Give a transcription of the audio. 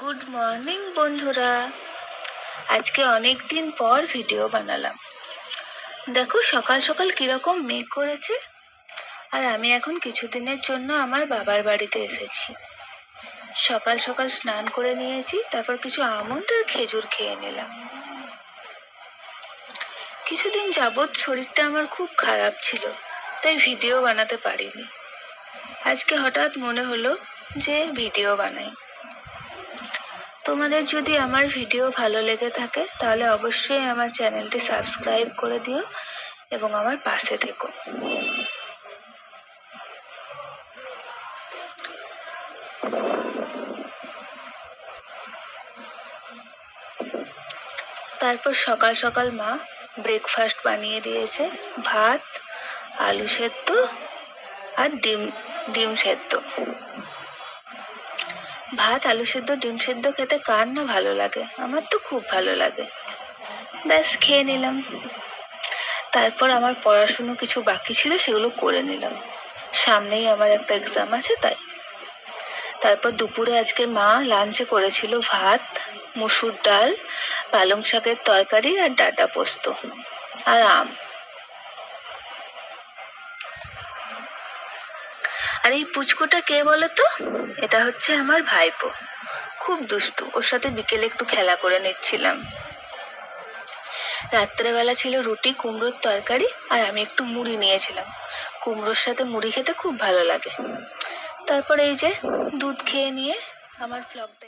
Good morning বন্ধুরা। আজকে অনেক দিন পর ভিডিও বানালাম। দেখো, সকাল সকাল কীরকম মেঘ করেছে। আর আমি এখন কিছুদিনের জন্য আমার বাবার বাড়িতে এসেছি। সকাল সকাল স্নান করে নিয়েছি, তারপর কিছু আমন্ড আর খেজুর খেয়ে নিলাম। কিছুদিন যাবৎ শরীরটা আমার খুব খারাপ ছিল, তাই ভিডিও বানাতে পারিনি। আজকে হঠাৎ মনে হলো যে ভিডিও বানাই। তোমাদের যদি আমার ভিডিও ভালো লেগে থাকে, তাহলে অবশ্যই আমার চ্যানেলটি সাবস্ক্রাইব করে দিও এবং আমার পাশে থেকো। তারপর সকাল সকাল মা ব্রেকফাস্ট বানিয়ে দিয়েছে, ভাত, আলু সেদ্ধ আর ডিম ডিম সেদ্ধ। ভাত, আলু সেদ্ধ, ডিম সেদ্ধ খেতে কার না ভালো লাগে? আমার তো খুব ভালো লাগে। ব্যাস, খেয়ে নিলাম। তারপর আমার পড়াশুনো কিছু বাকি ছিল, সেগুলো করে নিলাম। সামনেই আমার একটা এক্সাম আছে, তাই। তারপর দুপুরে আজকে মা লাঞ্চে করেছিল ভাত, মুসুর ডাল, পালং শাকের তরকারি আর ডাটা পোস্ত। আর আম। আর এই পুচকুটা কে বলতো? এটা হচ্ছে আমার ভাইপো। খুব দুষ্টু। ওর সাথে বিকেলে একটু খেলা করে নিচ্ছিলাম। রাত্রেবেলা ছিল রুটি, কুমড়োর তরকারি আর আমি একটু মুড়ি নিয়েছিলাম। কুমড়োর সাথে মুড়ি খেতে খুব ভালো লাগে। তারপর এই যে দুধ খেয়ে নিয়ে আমার ফ্লগটা